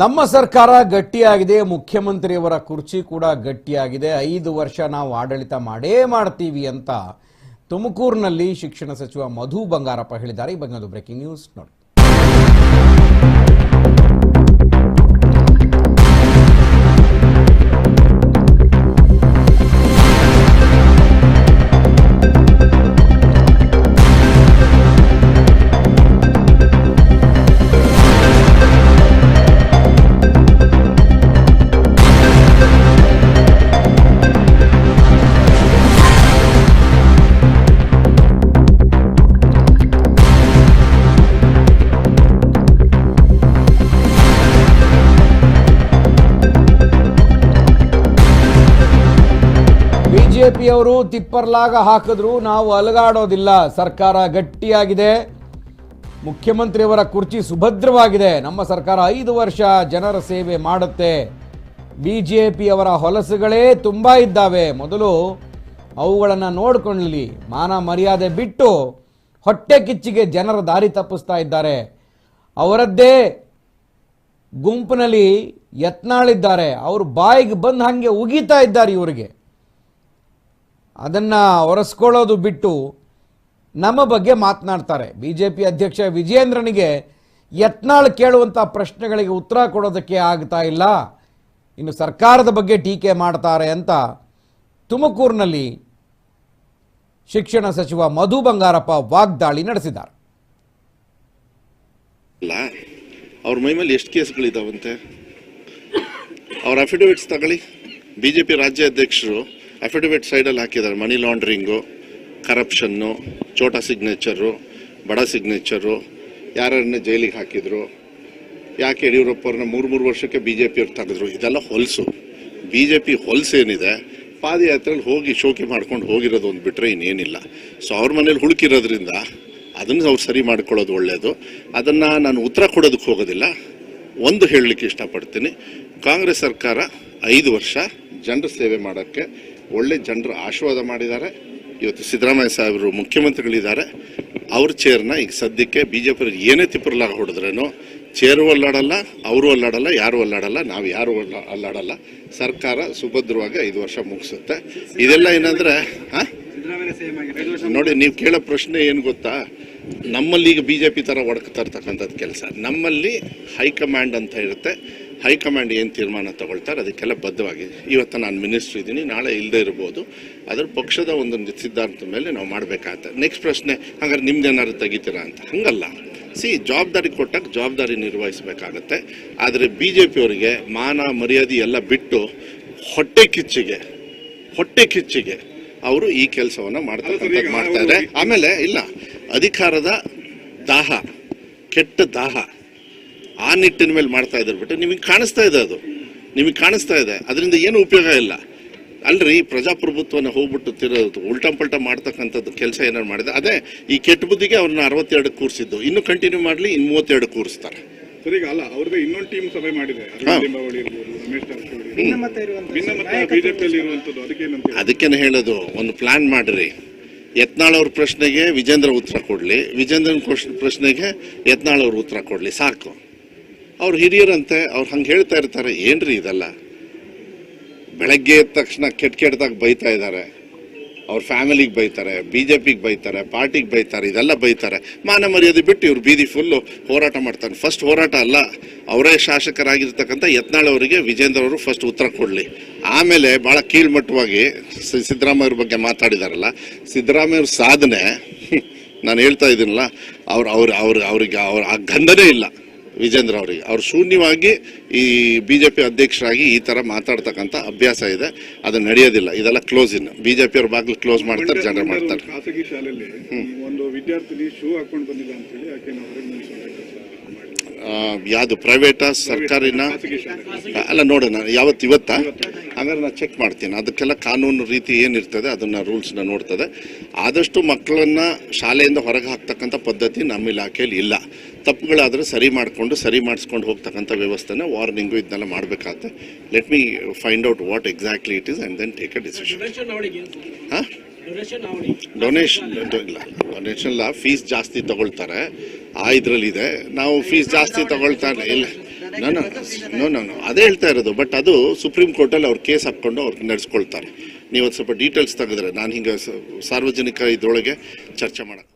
ನಮ್ಮ ಸರ್ಕಾರ ಗಟ್ಟಿಯಾಗಿದೆ, ಮುಖ್ಯಮಂತ್ರಿಯವರ ಕುರ್ಚಿ ಕೂಡ ಗಟ್ಟಿಯಾಗಿದೆ. ಐದು ವರ್ಷ ನಾವು ಆಡಳಿತ ಮಾಡೇ ಮಾಡ್ತೀವಿ ಅಂತ ತುಮಕೂರಿನಲ್ಲಿ ಶಿಕ್ಷಣ ಸಚಿವ ಮಧು ಬಂಗಾರಪ್ಪ ಹೇಳಿದ್ದಾರೆ. ಈ ಬಗ್ಗೆ ಬ್ರೇಕಿಂಗ್ ನ್ಯೂಸ್ ನೋಡಿ ಬಿಜೆಪಿಯವರು ತಿಪ್ಪರ್ಲಾಗ ಹಾಕಿದ್ರು. ನಾವು ಅಲಗಾಡೋದಿಲ್ಲ. ಸರ್ಕಾರ ಗಟ್ಟಿಯಾಗಿದೆ. ಮುಖ್ಯಮಂತ್ರಿಯವರ ಕುರ್ಚಿ ಸುಭದ್ರವಾಗಿದೆ. ನಮ್ಮ ಸರ್ಕಾರ ಐದು ವರ್ಷ ಜನರ ಸೇವೆ ಮಾಡುತ್ತೆ. ಬಿಜೆಪಿಯವರ ಹೊಲಸುಗಳೇ ತುಂಬ ಇದ್ದಾವೆ. ಮೊದಲು ಅವುಗಳನ್ನು ನೋಡ್ಕೊಳ್ಳಲಿ ಮಾನ ಮರ್ಯಾದೆ ಬಿಟ್ಟು ಹೊಟ್ಟೆ ಕಿಚ್ಚಿಗೆ ಜನರ ದಾರಿ ತಪ್ಪಿಸ್ತಾ ಇದ್ದಾರೆ. ಅವರದ್ದೇ ಗುಂಪಿನಲ್ಲಿ ಯತ್ನಾಳಿದ್ದಾರೆ. ಅವರು ಬಾಯಿಗೆ ಬಂದು ಹಾಗೆ ಉಗೀತಾ ಇದ್ದಾರೆ ಇವರಿಗೆ. ಅದನ್ನು ಒರೆಸ್ಕೊಳ್ಳೋದು ಬಿಟ್ಟು ನಮ್ಮ ಬಗ್ಗೆ ಮಾತನಾಡ್ತಾರೆ. ಬಿ ಜೆ ಪಿ ಅಧ್ಯಕ್ಷ ವಿಜಯೇಂದ್ರನಿಗೆ ಯತ್ನಾಳ್ ಕೇಳುವಂಥ ಪ್ರಶ್ನೆಗಳಿಗೆ ಉತ್ತರ ಕೊಡೋದಕ್ಕೆ ಆಗ್ತಾ ಇಲ್ಲ. ಇನ್ನು ಸರ್ಕಾರದ ಬಗ್ಗೆ ಟೀಕೆ ಮಾಡ್ತಾರೆ ಅಂತ ತುಮಕೂರಿನಲ್ಲಿ ಶಿಕ್ಷಣ ಸಚಿವ ಮಧು ಬಂಗಾರಪ್ಪ ವಾಗ್ದಾಳಿ ನಡೆಸಿದ್ದಾರೆ. ಅವ್ರ ಮೈ ಮೇಲೆ ಎಷ್ಟು ಕೇಸ್ಗಳಿದಾವಂತೆ? ಅವ್ರ ಅಫಿಡವಿಟ್ಸ್ ತಗೊಳ್ಳಿ. ಬಿಜೆಪಿ ರಾಜ್ಯಾಧ್ಯಕ್ಷರು ಅಫಿಡವಿಟ್ ಸೈಡಲ್ಲಿ ಹಾಕಿದ್ದಾರೆ. ಮನಿ ಲಾಂಡ್ರಿಂಗು ಕರಪ್ಷನ್ನು ಚೋಟಾ ಸಿಗ್ನೇಚರು ಬಡ ಸಿಗ್ನೇಚರು ಯಾರನ್ನ ಜೈಲಿಗೆ ಹಾಕಿದ್ರು, ಯಾಕೆ ಯಡಿಯೂರಪ್ಪವ್ರನ್ನ ಮೂರು ಮೂರು ವರ್ಷಕ್ಕೆ ಬಿ ಜೆ ಪಿಯವ್ರು ತೆಗೆದ್ರು, ಇದೆಲ್ಲ ಹೊಲಸು. ಬಿ ಜೆ ಪಿ ಹೊಲಸೇನಿದೆ ಪಾದಯಾತ್ರೆಯಲ್ಲಿ ಹೋಗಿ ಶೋಕಿ ಮಾಡ್ಕೊಂಡು ಹೋಗಿರೋದು ಒಂದು ಬಿಟ್ಟರೆ ಇನ್ನೇನಿಲ್ಲ. ಸೊ ಅವ್ರ ಮನೇಲಿ ಹುಡುಕಿರೋದ್ರಿಂದ ಅದನ್ನು ಅವ್ರು ಸರಿ ಮಾಡ್ಕೊಳ್ಳೋದು ಒಳ್ಳೆಯದು ಅದನ್ನು ನಾನು ಉತ್ತರ ಕೊಡೋದಕ್ಕೆ ಹೋಗೋದಿಲ್ಲ. ಒಂದು ಹೇಳಲಿಕ್ಕೆ ಇಷ್ಟಪಡ್ತೀನಿ. ಕಾಂಗ್ರೆಸ್ ಸರ್ಕಾರ ಐದು ವರ್ಷ ಜನರ ಸೇವೆ ಮಾಡೋಕ್ಕೆ ಒಳ್ಳೆ ಜನರು ಆಶೀರ್ವಾದ ಮಾಡಿದ್ದಾರೆ. ಇವತ್ತು ಸಿದ್ದರಾಮಯ್ಯ ಸಾಹೇಬರು ಮುಖ್ಯಮಂತ್ರಿಗಳಿದ್ದಾರೆ. ಅವ್ರ ಚೇರ್ನ ಈಗ ಸದ್ಯಕ್ಕೆ ಬಿ ಜೆ ಪಿ ಏನೇ ತಿಪ್ಪರ್ಲಾಗ ಹೊಡೆದ್ರೇನು ಚೇರು ಅಲ್ಲಾಡಲ್ಲ, ಅವರು ಅಲ್ಲಾಡಲ್ಲ, ಯಾರು ಅಲ್ಲಾಡಲ್ಲ, ನಾವು ಯಾರು ಅಲ್ಲ- ಅಲ್ಲಾಡಲ್ಲ. ಸರ್ಕಾರ ಸುಭದ್ರವಾಗಿ ಐದು ವರ್ಷ ಮುಗಿಸುತ್ತೆ. ಇದೆಲ್ಲ ಏನಂದ್ರೆ ಹಾಂ ನೋಡಿ, ನೀವು ಕೇಳೋ ಪ್ರಶ್ನೆ ಏನು ಗೊತ್ತಾ? ನಮ್ಮಲ್ಲಿ ಈಗ ಬಿ ಜೆ ಪಿ ಥರ ಒಡಕ್ತಾ ಇರ್ತಕ್ಕಂಥದ್ದು ಕೆಲಸ. ನಮ್ಮಲ್ಲಿ ಹೈಕಮಾಂಡ್ ಅಂತ ಇರುತ್ತೆ. ಹೈಕಮಾಂಡ್ ಏನು ತೀರ್ಮಾನ ತಗೊಳ್ತಾರೆ ಅದಕ್ಕೆಲ್ಲ ಬದ್ಧವಾಗಿದೆ ಇವತ್ತು ನಾನು ಮಿನಿಸ್ಟ್ರ್ ಇದ್ದೀನಿ ನಾಳೆ ಇಲ್ಲದೆ ಇರ್ಬೋದು. ಅದ್ರ ಪಕ್ಷದ ಒಂದು ಸಿದ್ಧಾಂತದ ಮೇಲೆ ನಾವು ಮಾಡಬೇಕಾಗತ್ತೆ. ನೆಕ್ಸ್ಟ್ ಪ್ರಶ್ನೆ ಹಾಗಾದ್ರೆ ನಿಮ್ದು ಏನಾದ್ರು ತೆಗಿತೀರಾ ಅಂತ. ಹಂಗಲ್ಲ. ಸಿ ಜವಾಬ್ದಾರಿ ಕೊಟ್ಟಾಗ ಜವಾಬ್ದಾರಿ ನಿರ್ವಹಿಸಬೇಕಾಗತ್ತೆ. ಆದರೆ ಬಿ ಜೆ ಪಿಯವರಿಗೆ ಮಾನ ಮರ್ಯಾದೆ ಎಲ್ಲ ಬಿಟ್ಟು ಹೊಟ್ಟೆ ಕಿಚ್ಚಿಗೆ ಹೊಟ್ಟೆ ಕಿಚ್ಚಿಗೆ ಅವರು ಈ ಕೆಲಸವನ್ನು ಮಾಡ್ತಾರೆ ಮಾಡ್ತಾರೆ ಆಮೇಲೆ ಇಲ್ಲ ಅಧಿಕಾರದ ದಾಹ ಕೆಟ್ಟ ದಾಹ. ಆ ನಿಟ್ಟಿನ ಮೇಲೆ ಮಾಡ್ತಾ ಇದ್ದಾರೆ ಬಿಟ್ಟು ನಿಮಗೆ ಕಾಣಿಸ್ತಾ ಇದೆ ಅದು. ನಿಮಗೆ ಕಾಣಿಸ್ತಾ ಇದೆ. ಅದರಿಂದ ಏನು ಉಪಯೋಗ ಇಲ್ಲ. ಅಲ್ರಿ ಪ್ರಜಾಪ್ರಭುತ್ವನ ಹೋಗ್ಬಿಟ್ಟು ತಿರೋದು ಉಲ್ಟಂ ಪಲ್ಟ ಮಾಡ್ತಕ್ಕಂಥದ್ದು ಕೆಲಸ ಏನಾರು ಮಾಡಿದೆ ಅದೇ ಈ ಕೆಟ್ಟ ಬುದ್ಧಿಗೆ ಅವ್ರನ್ನ ಅರವತ್ತೆರಡು ಕೂರಿಸಿದ್ದು. ಇನ್ನು ಕಂಟಿನ್ಯೂ ಮಾಡಲಿ ಇನ್ನು ಮೂವತ್ತೆರಡು ಕೂರಿಸ್ತಾರೆ. ಸರಿ ಅಲ್ಲ ಅವ್ರದ್ದು ಇನ್ನೊಂದು ಟೀಮ್ ಸಭೆ ಮಾಡಿದೆ. ಅದಕ್ಕೇನೆ ಹೇಳೋದು ಒಂದು ಪ್ಲಾನ್ ಮಾಡ್ರಿ. ಯತ್ನಾಳ್ ಅವ್ರ ಪ್ರಶ್ನೆಗೆ ವಿಜೇಂದ್ರ ಉತ್ತರ ಕೊಡ್ಲಿ. ವಿಜೇಂದ್ರನ ಪ್ರಶ್ನೆಗೆ ಯತ್ನಾಳ್ ಅವ್ರ ಉತ್ತರ ಕೊಡ್ಲಿ. ಸಾಕು. ಅವ್ರು ಹಿರಿಯರಂತೆ ಅವ್ರು ಹಂಗೆ ಹೇಳ್ತಾ ಇರ್ತಾರೆ, ಏನ್ರಿ ಇದೆಲ್ಲ? ಬೆಳಗ್ಗೆ ಎದ್ದ ತಕ್ಷಣ ಕೆಟ್ಟ ಕೆಟ್ಟದಾಗ ಬೈತಾ ಇದ್ದಾರೆ ಅವ್ರ ಫ್ಯಾಮಿಲಿಗೆ ಬೈತಾರೆ ಬಿ ಜೆ ಪಿಗೆ ಬೈತಾರೆ, ಪಾರ್ಟಿಗೆ ಬೈತಾರೆ, ಇದೆಲ್ಲ ಬೈತಾರೆ. ಮಾನ ಮರ್ಯಾದೆ ಬಿಟ್ಟು ಇವ್ರು ಬೀದಿ ಫುಲ್ಲು ಹೋರಾಟ ಮಾಡ್ತಾರೆ. ಫಸ್ಟ್ ಹೋರಾಟ ಅಲ್ಲ, ಅವರೇ ಶಾಸಕರಾಗಿರ್ತಕ್ಕಂಥ ಯತ್ನಾಳ್ ಅವರಿಗೆ, ವಿಜೇಂದ್ರ ಅವರು ಫಸ್ಟ್ ಉತ್ತರ ಕೊಡಲಿ. ಆಮೇಲೆ ಭಾಳ ಕೀಳ್ಮಟ್ಟವಾಗಿ ಸಿದ್ದರಾಮಯ್ಯವ್ರ ಬಗ್ಗೆ ಮಾತಾಡಿದಾರಲ್ಲ, ಸಿದ್ದರಾಮಯ್ಯವ್ರ ಸಾಧನೆ ನಾನು ಹೇಳ್ತಾ ಇದ್ದೀನಲ್ಲ, ಅವ್ರು ಅವ್ರು, ಅವ್ರ, ಅವ್ರಿಗೆ ಅವ್ರ ಆ ಗಂಧನೇ ಇಲ್ಲ. ವಿಜೇಂದ್ರ ಅವರಿಗೆ. ಅವ್ರು ಶೂನ್ಯವಾಗಿ ಈ ಬಿ ಜೆ ಪಿ ಅಧ್ಯಕ್ಷರಾಗಿ ಈ ಥರ ಮಾತಾಡ್ತಕ್ಕಂಥ ಅಭ್ಯಾಸ ಇದೆ. ಅದು ನಡೆಯೋದಿಲ್ಲ. ಇದೆಲ್ಲ ಕ್ಲೋಸ್ ಇನ್ ಪಿ ಅವ್ರ ಬಾಗಿಲು ಕ್ಲೋಸ್ ಮಾಡ್ತಾರೆ ಜನ ಮಾಡ್ತಾರೆ. ಖಾಸಗಿ ಶಾಲೆಯಲ್ಲಿ ಒಂದು ವಿದ್ಯಾರ್ಥಿನಿ ಶೂ ಹಾಕೊಂಡು ಬಂದಿಲ್ಲ ಅಂತ ಹೇಳಿ ಆಕೆ ನಾವು ಹೊರಗೆ ನಿಲ್ಲಿಸುವಂತ ಕೆಲಸ ಮಾಡಿ ಯಾವುದು ಪ್ರೈವೇಟಾ ಸರ್ಕಾರಿನ? ಅಲ್ಲ ನೋಡೋಣ. ಯಾವತ್ತು ಇವತ್ತಾ. ಹಾಗಾದ್ರೆ ನಾನು ಚೆಕ್ ಮಾಡ್ತೀನಿ. ಅದಕ್ಕೆಲ್ಲ ಕಾನೂನು ರೀತಿ ಏನಿರ್ತದೆ ಅದನ್ನು ರೂಲ್ಸ್ನ ನೋಡ್ತದೆ. ಆದಷ್ಟು ಮಕ್ಕಳನ್ನು ಶಾಲೆಯಿಂದ ಹೊರಗೆ ಹಾಕ್ತಕ್ಕಂಥ ಪದ್ಧತಿ ನಮ್ಮ ಇಲಾಖೆಯಲ್ಲಿ ಇಲ್ಲ. ತಪ್ಪುಗಳಾದ್ರೆ ಸರಿ ಮಾಡಿಕೊಂಡು ಸರಿ ಮಾಡಿಸ್ಕೊಂಡು ಹೋಗ್ತಕ್ಕಂಥ ವ್ಯವಸ್ಥೆನ ವಾರ್ನಿಂಗು ಇದನ್ನೆಲ್ಲ ಮಾಡಬೇಕಾಗತ್ತೆ. Let me find out what exactly it is and then take a decision ಹಾಂ? ಡೊನೇಷನ್ ಇಲ್ಲ. ಡೊನೇಷನ್ ಇಲ್ಲ. ಫೀಸ್ ಜಾಸ್ತಿ ತಗೊಳ್ತಾರೆ. ಆ ಇದರಲ್ಲಿದೆ. ನಾವು ಫೀಸ್ ಜಾಸ್ತಿ ತಗೊಳ್ತಾ ಇಲ್ಲ. ನೋ ನೋ ನೋ ಅದೇ ಹೇಳ್ತಾ ಇರೋದು ಬಟ್ ಅದು ಸುಪ್ರೀಂ ಕೋರ್ಟಲ್ಲಿ ಅವ್ರು ಕೇಸ್ ಹಾಕ್ಕೊಂಡು ಅವ್ರು ನಡೆಸ್ಕೊಳ್ತಾರೆ. ನೀವು ಸ್ವಲ್ಪ ಡೀಟೇಲ್ಸ್ ತೆಗೆದ್ರೆ ನಾನು ಹಿಂಗೆ ಸಾರ್ವಜನಿಕ ಇದ್ರೊಳಗೆ ಚರ್ಚೆ ಮಾಡಕ್ಕೆ